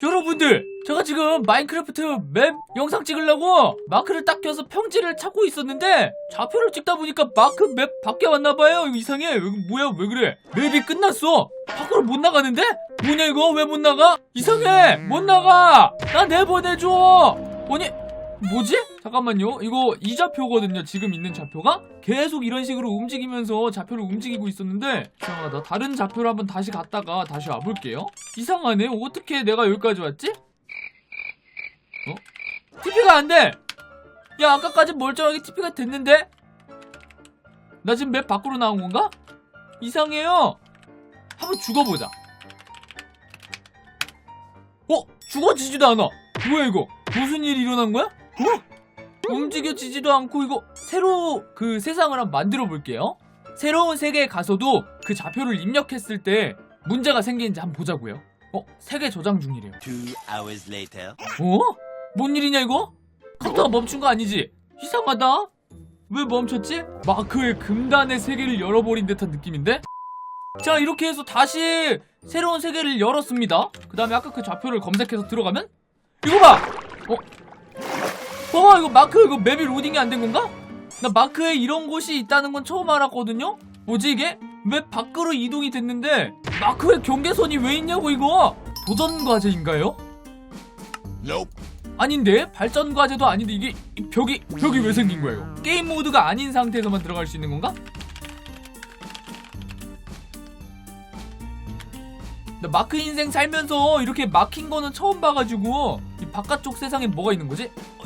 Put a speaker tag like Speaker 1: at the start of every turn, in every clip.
Speaker 1: 여러분들 제가 지금 마인크래프트 맵 영상 찍으려고 마크를 딱 껴서 평지를 찾고 있었는데 좌표를 찍다 보니까 마크 맵 밖에 왔나봐요. 이상해. 뭐야? 왜 그래? 맵이 끝났어. 밖으로 못 나가는데? 뭐냐 이거? 왜 못 나가? 이상해. 못 나가. 나 내보내줘. 아니 뭐지? 잠깐만요 이거 이 좌표거든요 지금 있는 좌표가 계속 이런 식으로 움직이면서 좌표를 움직이고 있었는데 이상하다 다른 좌표로 한번 다시 갔다가 다시 와볼게요 이상하네 어떻게 내가 여기까지 왔지? 어? TP가 안 돼! 야 아까까지 멀쩡하게 TP가 됐는데? 나 지금 맵 밖으로 나온 건가? 이상해요 한번 죽어보자 어? 죽어지지도 않아 뭐야 이거 무슨 일이 일어난 거야? 어? 움직여지지도 않고 이거 새로 그 세상을 한번 만들어 볼게요 새로운 세계에 가서도 그 좌표를 입력했을 때 문제가 생기는지 한번 보자고요 어? 세계 저장 중이래요
Speaker 2: Two hours later.
Speaker 1: 어? 뭔 일이냐 이거? 컴퓨터가 멈춘 거 아니지? 이상하다 왜 멈췄지? 마크의 금단의 세계를 열어버린 듯한 느낌인데? 자 이렇게 해서 다시 새로운 세계를 열었습니다 그 다음에 아까 그 좌표를 검색해서 들어가면 이거 봐! 어? 봐봐 이거 마크 이거 맵이 로딩이 안 된 건가? 나 마크에 이런 곳이 있다는 건 처음 알았거든요? 뭐지 이게? 맵 밖으로 이동이 됐는데 마크에 경계선이 왜 있냐고 이거 도전 과제인가요?
Speaker 2: Nope.
Speaker 1: 아닌데 발전 과제도 아닌데 이게 이 벽이 벽이 왜 생긴 이거 게임 모드가 아닌 상태에서만 들어갈 수 있는 건가? 나 마크 인생 살면서 이렇게 막힌 거는 처음 봐가지고 이 바깥쪽 세상에 뭐가 있는 거지? 어,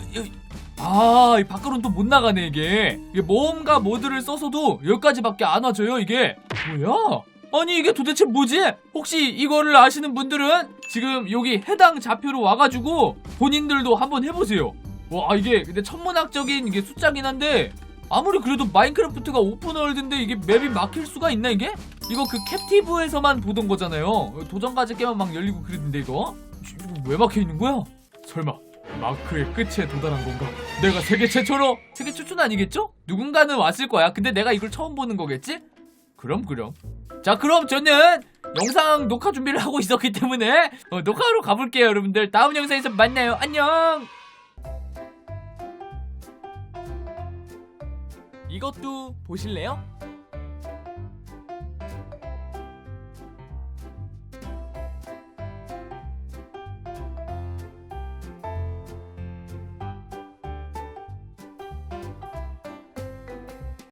Speaker 1: 아, 이 밖으로는 또 못 나가네 이게. 이게 모험가 모드를 써서도 여기까지밖에 안 와줘요 이게. 뭐야? 아니 이게 도대체 뭐지? 혹시 이거를 아시는 분들은 지금 여기 해당 좌표로 와가지고 본인들도 한번 해보세요. 와 이게 근데 천문학적인 이게 숫자긴 한데 아무리 그래도 마인크래프트가 오픈월드인데 이게 맵이 막힐 수가 있나 이게? 이거 그 캡티브에서만 보던 거잖아요. 도전과제 깨면 막 열리고 그랬는데 이거 이거 왜 막혀 있는 거야? 설마 마크의 끝에 도달한 건가? 내가 세계 최초로 세계 최초는 아니겠죠? 누군가는 왔을 거야. 근데 내가 이걸 처음 보는 거겠지? 그럼 그럼. 자 그럼 저는 영상 녹화 준비를 하고 있었기 때문에 어, 녹화하러 가볼게요 여러분들. 다음 영상에서 만나요. 안녕. 이것도 보실래요?